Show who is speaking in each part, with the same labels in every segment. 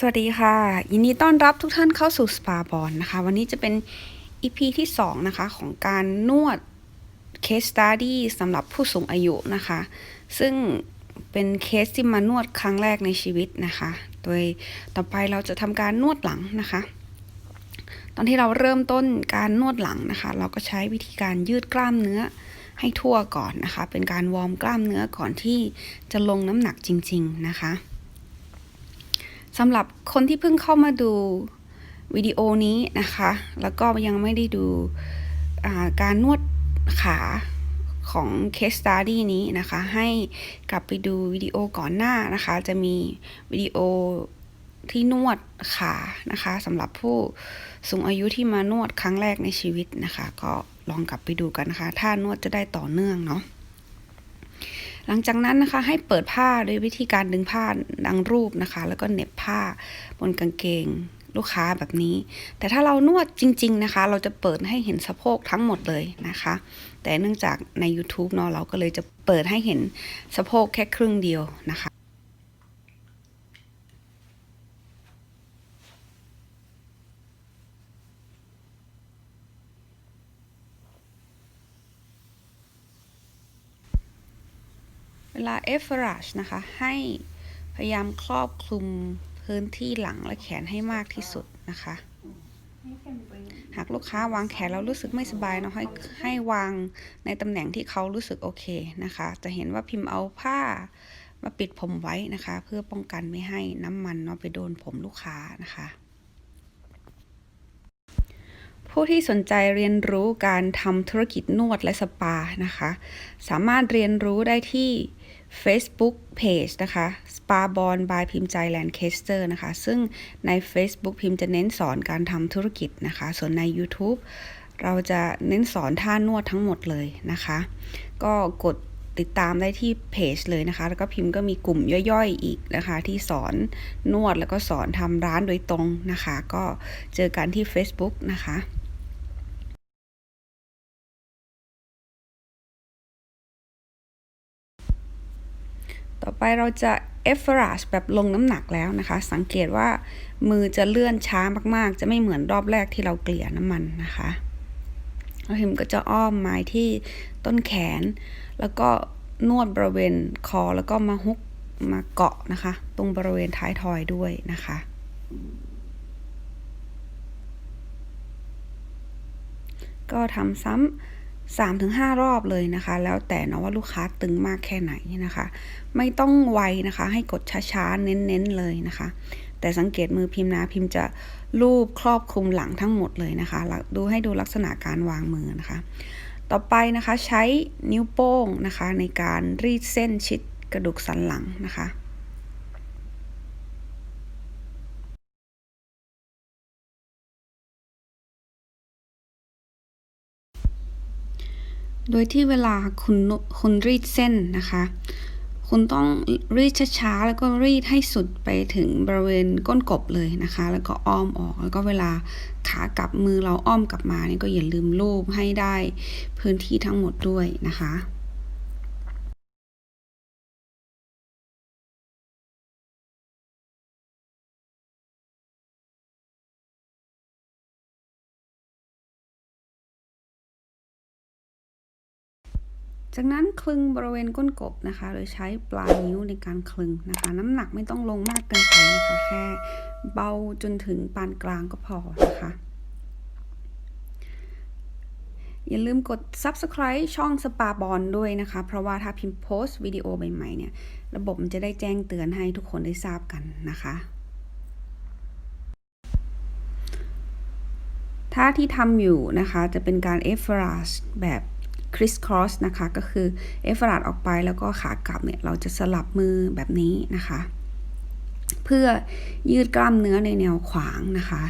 Speaker 1: สวัสดีค่ะ ยินดีต้อนรับทุกท่านเข้าสู่สปาบอลนะคะ วันนี้จะเป็น EP ที่ 2 นะคะ ของการนวด Case Study สำหรับผู้สูงอายุนะคะ ซึ่งเป็นเคสที่มานวดครั้งแรกในชีวิตนะคะ โดยต่อไปเราจะทำการนวดหลังนะคะ ตอนที่เราเริ่มต้นการนวดหลังนะคะ เราก็ใช้วิธีการยืดกล้ามเนื้อให้ทั่วก่อนนะคะ เป็นการวอร์มกล้ามเนื้อก่อนที่จะลงน้ำหนักจริง ๆ นะคะ สำหรับคนที่เพิ่งเข้ามาดูวิดีโอนี้นะคะ แล้วก็ยังไม่ได้ดูการนวดขาของ case study นี้นะคะ ให้กลับไปดูวิดีโอก่อนหน้านะคะ จะมีวิดีโอที่นวดขานะคะสำหรับผู้สูงอายุที่มานวดครั้งแรกในชีวิตนะคะ ก็ลองกลับไปดูกันนะคะ ถ้านวดจะได้ต่อเนื่องเนาะ หลังจากนั้นนะคะให้เปิดผ้าโดยวิธีการดึงผ้าดังรูปนะคะ แล้วก็เหน็บผ้าบนกางเกงลูกค้าแบบนี้ แต่ถ้าเรานวดจริง ๆนะคะ เราจะเปิดให้เห็นสะโพกทั้งหมดเลยนะคะ แต่เนื่องจากใน YouTube เนาะเราก็เลยจะเปิดให้เห็นสะโพกแค่ครึ่งเดียวนะคะ ลาเอฟเฟรชนะคะ ให้พยายามครอบคลุมพื้นที่หลังและแขนให้มากที่สุดนะคะ หากลูกค้าวางแขนแล้วรู้สึกไม่สบายเนาะให้ให้วางในตำแหน่งที่เขารู้สึกโอเคนะคะ จะเห็นว่าพิมพ์เอาผ้ามาปิดผมไว้นะคะ เพื่อป้องกันไม่ให้น้ำมันเนาะไปโดนผมลูกค้านะคะผู้ที่สนใจเรียนรู้การทำธุรกิจนวดและสปานะคะ สามารถเรียนรู้ได้ที่ Facebook Page นะคะ Spa b o n by พิมพ์ใจ Lancaster นะคะ ซึ่งใน Facebook พิมพ์จะเน้นสอนการทำธุรกิจนะคะ ส่วนใน YouTube เราจะเน้นสอนท่านวดทั้งหมดเลยนะคะ ก็กดติดตามได้ที่เพจเลยนะคะ แล้วก็พิมพ์ก็มีกลุ่มย่อยๆอีกนะคะ ที่สอนนวดแล้วก็สอนทำร้านโดยตรงนะคะ ก็เจอกันที่ Facebook นะคะ ต่อไปเราจะเอฟเฟอรชแบบลงน้ำหนักแล้วนะคะ สังเกตว่ามือจะเลื่อนช้ามากๆ จะไม่เหมือนรอบแรกที่เราเกลี่ยน้ำมันนะคะแล้วพิมก็จะอ้อมไม้ที่ต้นแขน แล้วก็นวดบริเวณคอแล้วก็มาฮุกมาเกาะนะคะ ตรงบริเวณท้ายทอยด้วยนะคะ ก็ทำซ้ำ สามถึงห้ารอบเลยนะคะ แล้วแต่นะว่าลูกค้าตึงมากแค่ไหนนะคะ ไม่ต้องไวนะคะ ให้กดช้าๆ เน้นๆเลยนะคะ แต่สังเกตมือพิมพ์นะพิมพ์จะรูปครอบคลุมหลังทั้งหมดเลยนะคะ ดูให้ดูลักษณะการวางมือนะคะ ต่อไปนะคะใช้นิ้วโป้งนะคะ ในการรีดเส้นชิดกระดูกสันหลังนะคะ โดยที่เวลาคุณคุณรีดเส้นนะคะ คุณต้องรีดช้าๆ แล้วก็รีดให้สุดไปถึงบริเวณก้นกบเลยนะคะ แล้วก็อ้อมออก แล้วก็เวลาขากลับมือเราอ้อมกลับมานี่ก็อย่าลืมลูบให้ได้พื้นที่ทั้งหมดด้วยนะคะ จากนั้นคลึงบริเวณก้นกบนะคะ โดยใช้ปลายนิ้วในการคลึงนะคะ น้ำหนักไม่ต้องลงมากเกินไปนะคะ แค่เบาจนถึงปานกลางก็พอนะคะ อย่าลืมกด subscribe ช่องสปาบอลด้วยนะคะ เพราะว่าถ้าพิมพ์โพสต์วิดีโอใหม่ๆเนี่ย ระบบมันจะได้แจ้งเตือนให้ทุกคนได้ทราบกันนะคะท่าที่ทำอยู่นะคะ จะเป็นการเอฟเฟราชแบบ คริสครอสนะคะก็คือเอฟราดออกไปแล้วก็ขากลับเนี่ยเราจะสลับมือแบบนี้นะคะ เพื่อยืดกล้ามเนื้อในแนวขวางนะคะ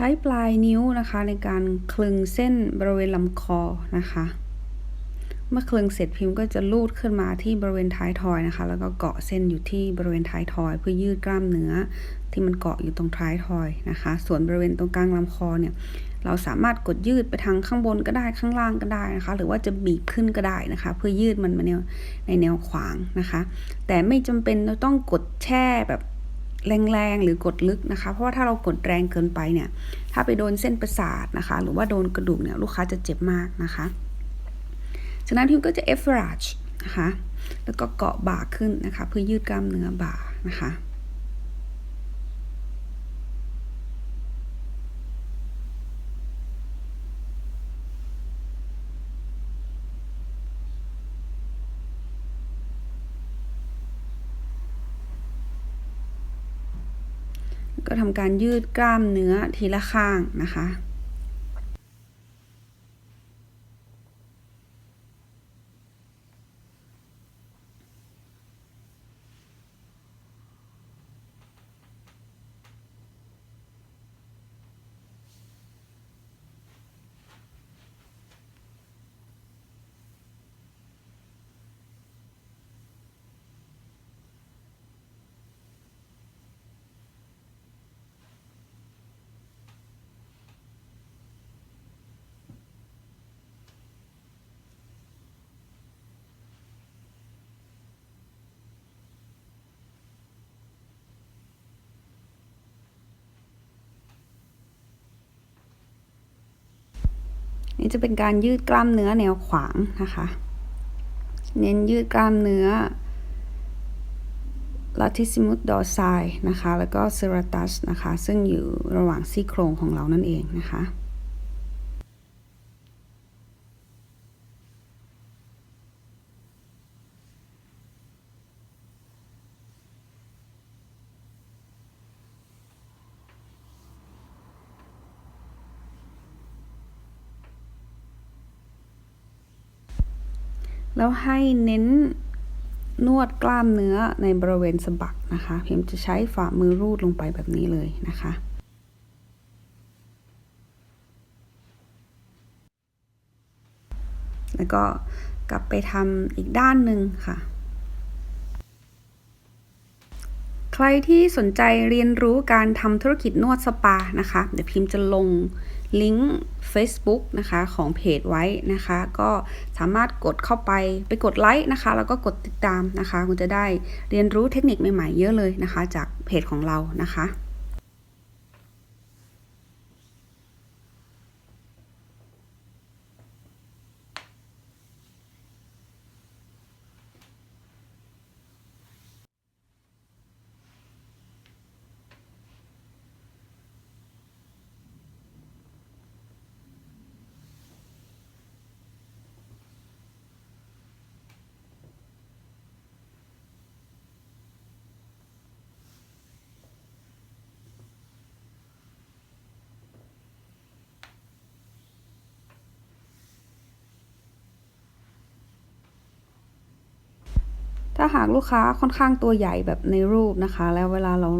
Speaker 1: ช้ปลายนิ้วนะคะในการคลึงเส้นบริเวณลำคอนะคะ เมื่อคลึงเสร็จพิมพ์ก็จะลูดขึ้นมาที่บริเวณท้ายทอยนะคะ แล้วก็เกาะเส้นอยู่ที่บริเวณท้ายทอย เพื่อยืดกล้ามเนื้อที่มันเกาะอยู่ตรงท้ายทอยนะคะ ส่วนบริเวณตรงกลางลำคอเนี่ยเราสามารถกดยืดไปทางข้างบนก็ได้ข้างล่างก็ได้นะคะ หรือว่าจะบีบขึ้นก็ได้นะคะ เพื่อยืดมันมาแนวในแนวขวางนะคะ แต่ไม่จำเป็นเราต้องกดแช่แบบ แรงๆหรือกดลึกนะคะ เพราะว่าถ้าเรากดแรงเกินไปเนี่ย ถ้าไปโดนเส้นประสาทนะคะ หรือว่าโดนกระดูกเนี่ยลูกค้าจะเจ็บมากนะคะฉะนั้นพิมก็จะเอฟเฟอร์ชนะคะ แล้วก็เกาะบ่าขึ้นนะคะ เพื่อยืดกล้ามเนื้อบ่านะคะ ก็ทำการยืดกล้ามเนื้อทีละข้างนะคะ นี่จะเป็นการยืดกล้ามเนื้อแนวขวางนะคะ เน้นยืดกล้ามเนื้อ latissimus dorsi นะคะ แล้วก็ serratus นะคะ ซึ่งอยู่ระหว่างซี่โครงของเรานั่นเองนะคะ แล้วให้เน้นนวดกล้ามเนื้อในบริเวณสะบักนะคะ พิมจะใช้ฝ่ามือรูดลงไปแบบนี้เลยนะคะแล้วก็กลับไปทำอีกด้านหนึ่งค่ะ ใครที่สนใจเรียนรู้การทำธุรกิจนวดสปานะคะ เดี๋ยวพิมพ์จะลงลิงก์ Facebook นะคะของเพจไว้นะคะ ก็สามารถกดเข้าไปไปกดไลค์นะคะ แล้วก็กดติดตามนะคะ คุณจะได้เรียนรู้เทคนิคใหม่ๆเยอะเลยนะคะ จากเพจของเรานะคะ ถ้าหากลูกค้าค่อนข้างตัวใหญ่แบบในรูปนะคะ แล้วเวลาเรา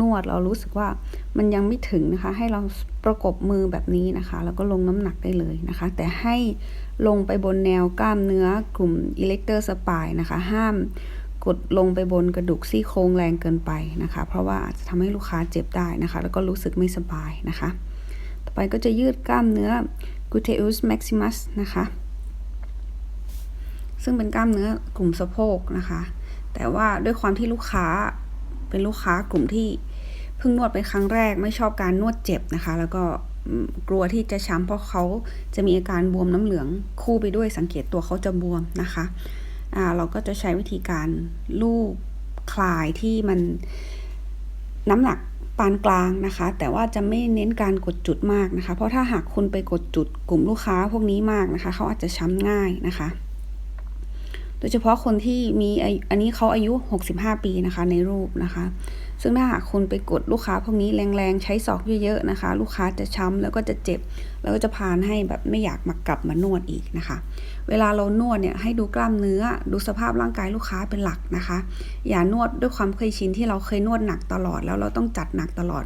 Speaker 1: นวดเรารู้สึกว่ามันยังไม่ถึงนะคะ ให้เราประกบมือแบบนี้นะคะ แล้วก็ลงน้ำหนักได้เลยนะคะ แต่ให้ลงไปบนแนวกล้ามเนื้อกลุ่มอิเล็กเตอร์สปายนะคะ ห้ามกดลงไปบนกระดูกซี่โครงแรงเกินไปนะคะ เพราะว่าอาจจะทำให้ลูกค้าเจ็บได้นะคะ แล้วก็รู้สึกไม่สบายนะคะ ต่อไปก็จะยืดกล้ามเนื้อ gluteus maximus นะคะ ซึ่งเป็นกล้ามเนื้อกลุ่มสะโพกนะคะ แต่ว่าด้วยความที่ลูกค้าเป็นลูกค้ากลุ่มที่เพิ่งนวดเป็นครั้งแรกไม่ชอบการนวดเจ็บนะคะ แล้วก็กลัวที่จะช้ำเพราะเขาจะมีอาการบวมน้ำเหลืองคู่ไปด้วยสังเกตตัวเขาจะบวมนะคะอ่าเราก็จะใช้วิธีการลูบคลายที่มันน้ำหนักปานกลางนะคะ แต่ว่าจะไม่เน้นการกดจุดมากนะคะ เพราะถ้าหากคุณไปกดจุดกลุ่มลูกค้าพวกนี้มากนะคะ เขาอาจจะช้ำง่ายนะคะ โดยเฉพาะคนที่มีอันนี้เขาอายุ 65 ปีนะคะในรูปนะคะ ซึ่งถ้าหากคุณไปกดลูกค้าพวกนี้แรงๆ ใช้ศอกเยอะๆนะคะ ลูกค้าจะช้ำแล้วก็จะเจ็บ แล้วก็จะพานให้แบบไม่อยากมากลับมานวดอีกนะคะ เวลาเรานวดเนี่ยให้ดูกล้ามเนื้อดูสภาพร่างกายลูกค้าเป็นหลักนะคะ อย่านวดด้วยความเคยชินที่เราเคยนวดหนักตลอด แล้วเราต้องจัดหนักตลอด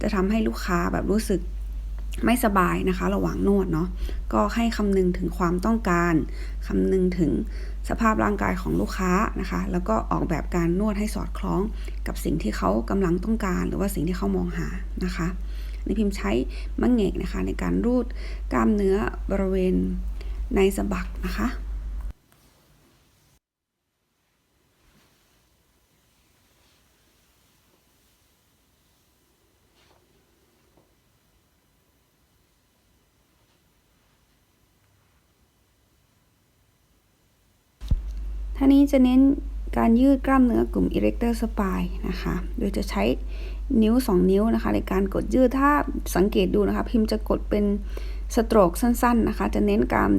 Speaker 1: จะทำให้ลูกค้าแบบรู้สึกไม่สบายนะคะ ระหว่างนวดเนาะก็ให้คำนึงถึงความต้องการคำนึงถึง สภาพร่างกายของลูกค้านะคะ แล้วก็ออกแบบการนวดให้สอดคล้องกับสิ่งที่เขากำลังต้องการ หรือว่าสิ่งที่เขามองหานะคะในพิมพ์ใช้มะเงกนะคะในการรูดกล้ามเนื้อบริเวณในสะบักนะคะ ท่านี้จะเน้นการยืดกล้ามเนื้อกลุ่ม erector spine นะคะ โดยจะใช้นิ้ว 2 นิ้วนะคะ ในการกดยืด ถ้าสังเกตดูนะคะ พิมพ์จะกดเป็นสโตรกสั้นๆนะคะ จะเน้นการ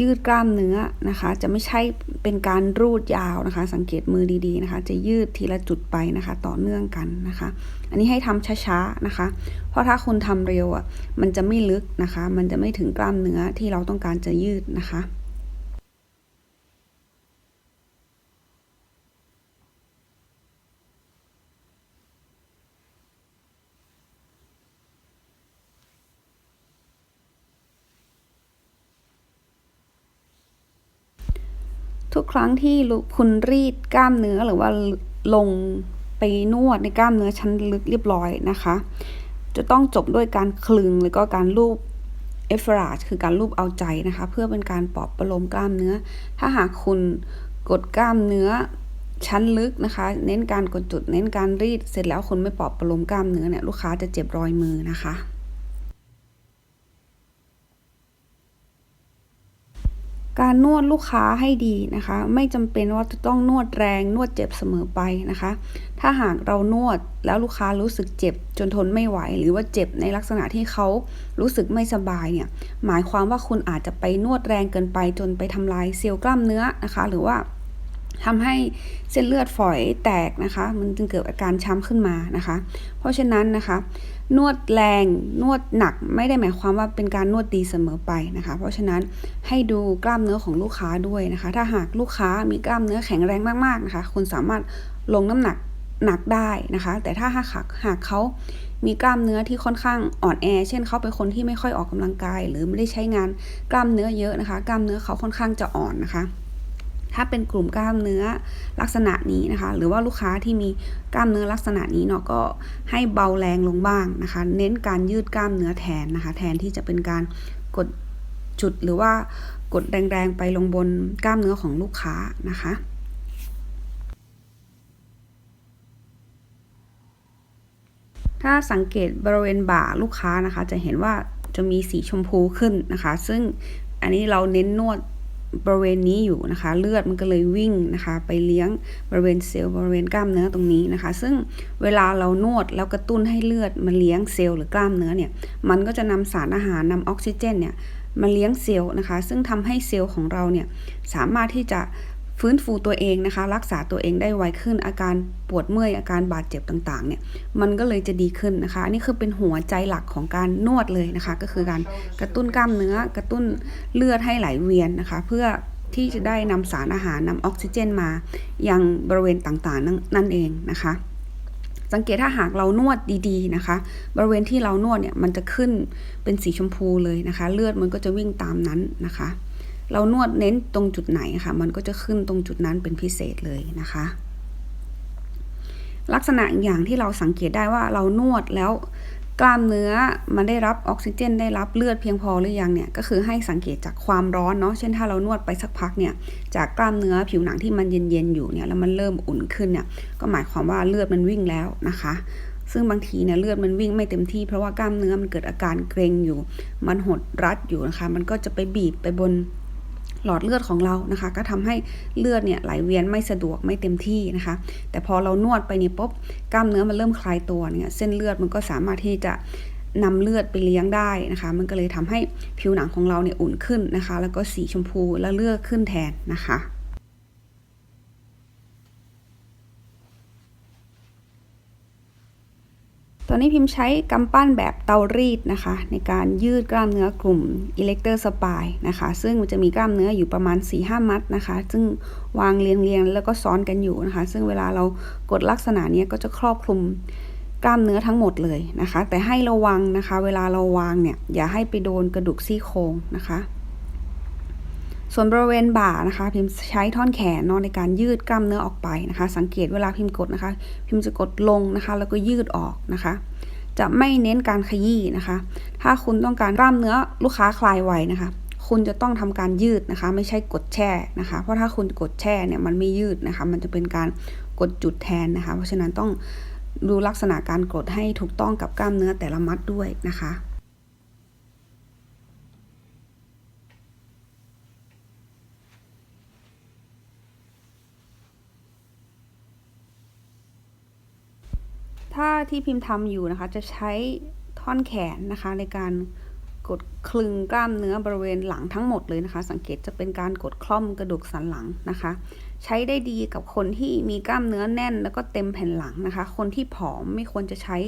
Speaker 1: ยืดกล้ามเนื้อนะคะ จะไม่ใช่เป็นการรูดยาวนะคะ สังเกตมือดีๆนะคะ จะยืดทีละจุดไปนะคะ ต่อเนื่องกันนะคะ อันนี้ให้ทำช้าๆนะคะ เพราะถ้าคุณทำเร็วอะ มันจะไม่ลึกนะคะ มันจะไม่ถึงกล้ามเนื้อที่เราต้องการจะยืดนะคะ ครั้งที่คุณรีดกล้ามเนื้อหรือว่าลงไปนวดในกล้ามเนื้อชั้นลึกเรียบร้อยนะคะ จะต้องจบด้วยการคลึงแล้วก็การลูบเอฟราจคือการลูบเอาใจนะคะ เพื่อเป็นการปลอบประโลมกล้ามเนื้อ ถ้าหากคุณกดกล้ามเนื้อชั้นลึกนะคะ เน้นการกดจุด เน้นการรีดเสร็จแล้วคุณไม่ปลอบประโลมกล้ามเนื้อเนี่ยลูกค้าจะเจ็บรอยมือนะคะ การนวดลูกค้าให้ดีนะคะ ไม่จำเป็นว่าจะต้องนวดแรงนวดเจ็บเสมอไปนะคะ ถ้าหากเรานวดแล้วลูกค้ารู้สึกเจ็บจนทนไม่ไหว หรือว่าเจ็บในลักษณะที่เขารู้สึกไม่สบายเนี่ยหมายความว่าคุณอาจจะไปนวดแรงเกินไปจนไปทำลายเซลล์กล้ามเนื้อนะคะ หรือว่า ทำให้เส้นเลือดฝอยแตกนะคะ มันจึงเกิดอาการช้ำขึ้นมานะคะ เพราะฉะนั้นนะคะ นวดแรงนวดหนักไม่ได้หมายความว่าเป็นการนวดดีเสมอไปนะคะ เพราะฉะนั้นให้ดูกล้ามเนื้อของลูกค้าด้วยนะคะ ถ้าหากลูกค้ามีกล้ามเนื้อแข็งแรงมากๆนะคะ คุณสามารถลงน้ำหนักหนักได้นะคะ แต่ถ้าหากหากเขามีกล้ามเนื้อที่ค่อนข้างอ่อนแอ เช่นเขาเป็นคนที่ไม่ค่อยออกกำลังกาย หรือไม่ได้ใช้งานกล้ามเนื้อเยอะนะคะ กล้ามเนื้อเขาค่อนข้างจะอ่อนนะคะ ถ้าเป็นกลุ่มกล้ามเนื้อลักษณะนี้นะคะ หรือว่าลูกค้าที่มีกล้ามเนื้อลักษณะนี้เนาะก็ให้เบาแรงลงบ้างนะคะ เน้นการยืดกล้ามเนื้อแทนนะคะ แทนที่จะเป็นการกดจุดหรือว่ากดแรงๆไปลงบนกล้ามเนื้อของลูกค้านะคะถ้าสังเกตบริเวณบ่าลูกค้านะคะ จะเห็นว่าจะมีสีชมพูขึ้นนะคะ ซึ่งอันนี้เราเน้นนวด บริเวณนี้อยู่นะคะ เลือดมันก็เลยวิ่งนะคะ ไปเลี้ยงบริเวณเซลล์บริเวณกล้ามเนื้อตรงนี้นะคะ ซึ่งเวลาเรานวดแล้วกระตุ้นให้เลือดมาเลี้ยงเซลล์หรือกล้ามเนื้อเนี่ย มันก็จะนำสารอาหารนำออกซิเจนเนี่ยมาเลี้ยงเซลล์นะคะ ซึ่งทำให้เซลล์ของเราเนี่ยสามารถที่จะ ฟื้นฟูตัวเองนะคะ รักษาตัวเองได้ไวขึ้น อาการปวดเมื่อยอาการบาดเจ็บต่างๆเนี่ยมันก็เลยจะดีขึ้นนะคะ อันนี้คือเป็นหัวใจหลักของการนวดเลยนะคะ ก็คือการกระตุ้นกล้ามเนื้อกระตุ้นเลือดให้ไหลเวียนนะคะ เพื่อที่จะได้นำสารอาหารนำออกซิเจนมา ยังบริเวณต่างๆ นั่นเองนะคะ สังเกตถ้าหากเรานวดดีๆนะคะ บริเวณที่เรานวดเนี่ยมันจะขึ้นเป็นสีชมพูเลยนะคะ เลือดมันก็จะวิ่งตามนั้นนะคะ เรานวดเน้นตรงจุดไหนคะะมันก็จะขึ้นตรงจุดนั้นเป็นพิเศษเลยนะคะ ลักษณะอย่างที่เราสังเกตได้ว่าเรานวดแล้วกล้ามเนื้อมันได้รับออกซิเจน ได้รับเลือดเพียงพอหรือยังเนี่ยก็คือให้สังเกตจากความร้อนเนาะเช่นถ้าเรานวดไปสักพักเนี่ยจากกล้ามเนื้อผิวหนังที่มันเย็นๆอยู่เนี่ยแล้วมันเริ่มอุ่นขึ้นเนี่ยก็หมายความว่าเลือดมันวิ่งแล้วนะคะ ซึ่งบางทีเนี่ยเลือดมันวิ่งไม่เต็มที่เพราะว่ากล้ามเนื้อมันเกิดอาการเกร็งอยู่ มันหดรัดอยู่นะคะ มันก็จะไปบีบไปบน หลอดเลือดของเรานะคะ ก็ทำให้เลือดเนี่ยไหลเวียนไม่สะดวกไม่เต็มที่นะคะ แต่พอเรานวดไปเนี่ยปุ๊บกล้ามเนื้อมันเริ่มคลายตัวเนี่ยเส้นเลือดมันก็สามารถที่จะนำเลือดไปเลี้ยงได้นะคะ มันก็เลยทำให้ผิวหนังของเราเนี่ยอุ่นขึ้นนะคะ แล้วก็สีชมพูและเลือดขึ้นแทนนะคะ ตอนนี้พิมพ์ใช้กำปั้นแบบเตารีดนะคะ ในการยืดกล้ามเนื้อกลุ่ม erector spine นะคะ ซึ่งมันจะมีกล้ามเนื้ออยู่ประมาณ 4-5 มัดนะคะ ซึ่งวางเรียงๆแล้วก็ซ้อนกันอยู่นะคะ ซึ่งเวลาเรากดลักษณะนี้ก็จะครอบคลุมกล้ามเนื้อทั้งหมดเลยนะคะ แต่ให้ระวังนะคะ เวลาเราวางเนี่ยอย่าให้ไปโดนกระดูกซี่โครงนะคะ ส่วนบริเวณบ่านะคะ พิมพ์ใช้ท่อนแขนเนอะในการยืดกล้ามเนื้อออกไปนะคะ สังเกตเวลาพิมพ์กดนะคะ พิมพ์จะกดลงนะคะ แล้วก็ยืดออกนะคะ จะไม่เน้นการขยี้นะคะ ถ้าคุณต้องการกล้ามเนื้อลูกค้าคลายไวนะคะ คุณจะต้องทำการยืดนะคะ ไม่ใช่กดแช่นะคะ เพราะถ้าคุณกดแช่เนี่ยมันไม่ยืดนะคะ มันจะเป็นการกดจุดแทนนะคะ เพราะฉะนั้นต้องดูลักษณะการกดให้ถูกต้องกับกล้ามเนื้อแต่ละมัดด้วยนะคะ ถ้าที่พิมพ์ทำอยู่นะคะ จะใช้ท่อนแขนนะคะ ในการกดคลึงกล้ามเนื้อบริเวณหลังทั้งหมดเลยนะคะ สังเกตจะเป็นการกดคล่อมกระดูกสันหลังนะคะ ใช้ได้ดีกับคนที่มีกล้ามเนื้อแน่น แล้วก็เต็มแผ่นหลังนะคะ คนที่ผอมไม่ควรจะใช้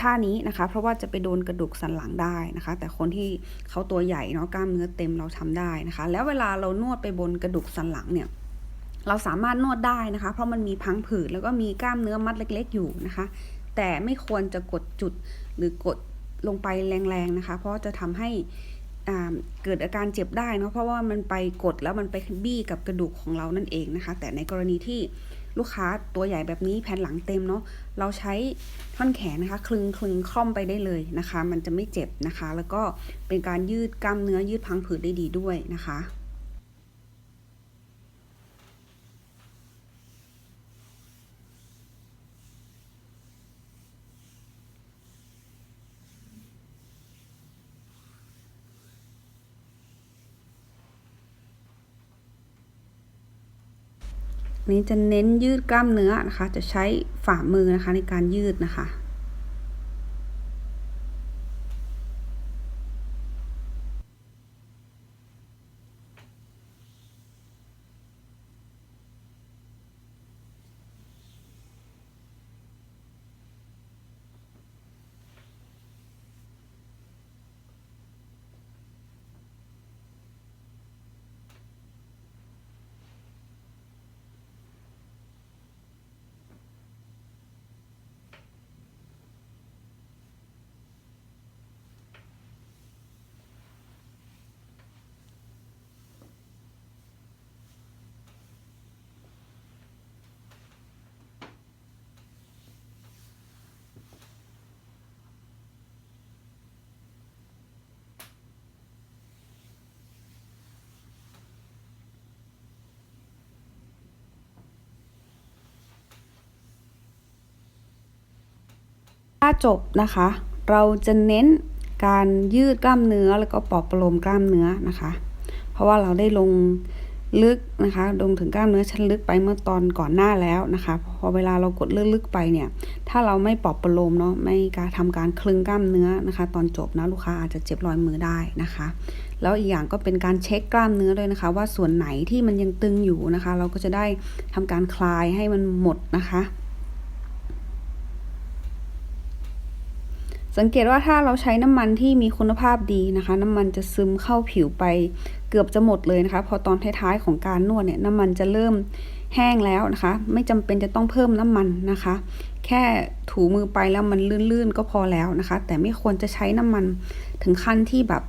Speaker 1: ท่านี้นะคะ เพราะว่าจะไปโดนกระดูกสันหลังได้นะคะ แต่คนที่เขาตัวใหญ่เนาะกล้ามเนื้อเต็มเราทำได้นะคะ แล้วเวลาเรานวดไปบนกระดูกสันหลังเนี่ย เราสามารถนวดได้นะคะ เพราะมันมีพังผืดแล้วก็มีกล้ามเนื้อมัดเล็ก ๆ อยู่นะคะ แต่ไม่ควรจะกดจุดหรือกดลงไปแรงๆนะคะ เพราะจะทำให้เกิดอาการเจ็บได้เนาะเพราะว่ามันไปกดแล้วมันไปบี้กับกระดูกของเรานั่นเองนะคะ แต่ในกรณีที่ลูกค้าตัวใหญ่แบบนี้แผ่นหลังเต็มเนาะเราใช้ท่อนแขนนะคะ คลึงคลึงคล่อมไปได้เลยนะคะ มันจะไม่เจ็บนะคะ แล้วก็เป็นการยืดกล้ามเนื้อยืดพังผืดได้ดีด้วยนะคะ นี้จะเน้นยืดกล้ามเนื้อนะคะ จะใช้ฝ่ามือนะคะในการยืดนะคะ ถ้าจบนะคะ เราจะเน้นการยืดกล้ามเนื้อแล้วก็ปลอบประโลมกล้ามเนื้อนะคะ เพราะว่าเราได้ลงลึกนะคะลงถึงกล้ามเนื้อชั้นลึกไปเมื่อตอนก่อนหน้าแล้วนะคะ พอเวลาเรากดลึกๆไปเนี่ย ถ้าเราไม่ปลอบประโลมเนาะ ไม่การทำการคลึงกล้ามเนื้อนะคะ ตอนจบนะลูกค้าอาจจะเจ็บรอยมือได้นะคะ แล้วอีกอย่างก็เป็นการเช็คกล้ามเนื้อด้วยนะคะ ว่าส่วนไหนที่มันยังตึงอยู่นะคะ เราก็จะได้ทำการคลายให้มันหมดนะคะ สังเกตว่าถ้าเราใช้น้ำมันที่มีคุณภาพดีนะคะ น้ำมันจะซึมเข้าผิวไปเกือบจะหมดเลยนะคะ พอตอนท้ายๆของการนวดเนี่ยน้ำมันจะเริ่มแห้งแล้วนะคะ ไม่จำเป็นจะต้องเพิ่มน้ำมันนะคะ แค่ถูมือไปแล้วมันลื่นๆก็พอแล้วนะคะ แต่ไม่ควรจะใช้น้ำมันถึงขั้นที่แบบ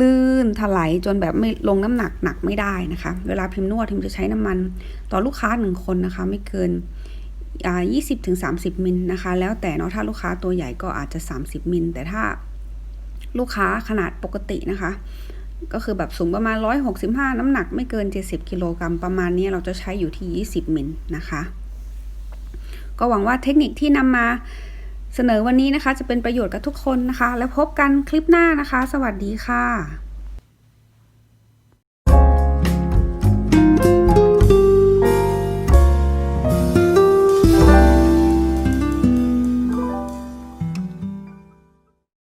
Speaker 1: ลื่นถลายจนแบบไม่ลงน้ำหนักหนักไม่ได้นะคะ เวลาพิมพ์นวดพิมจะใช้น้ำมันต่อลูกค้าหนึ่งคนนะคะ ไม่เกิน 20ถึง30 มิลนะคะ แล้วแต่เนาะถ้าลูกค้าตัวใหญ่ก็อาจจะ 30 มิล แต่ถ้าลูกค้าขนาดปกตินะคะ ก็คือแบบสูงประมาณ 165 น้ำหนักไม่เกิน 70 กิโลกรัมประมาณนี้เราจะใช้อยู่ที่ 20 มิลนะคะ ก็หวังว่าเทคนิคที่นำมาเสนอวันนี้นะคะ จะเป็นประโยชน์กับทุกคนนะคะ แล้วพบกันคลิปหน้านะคะ สวัสดีค่ะ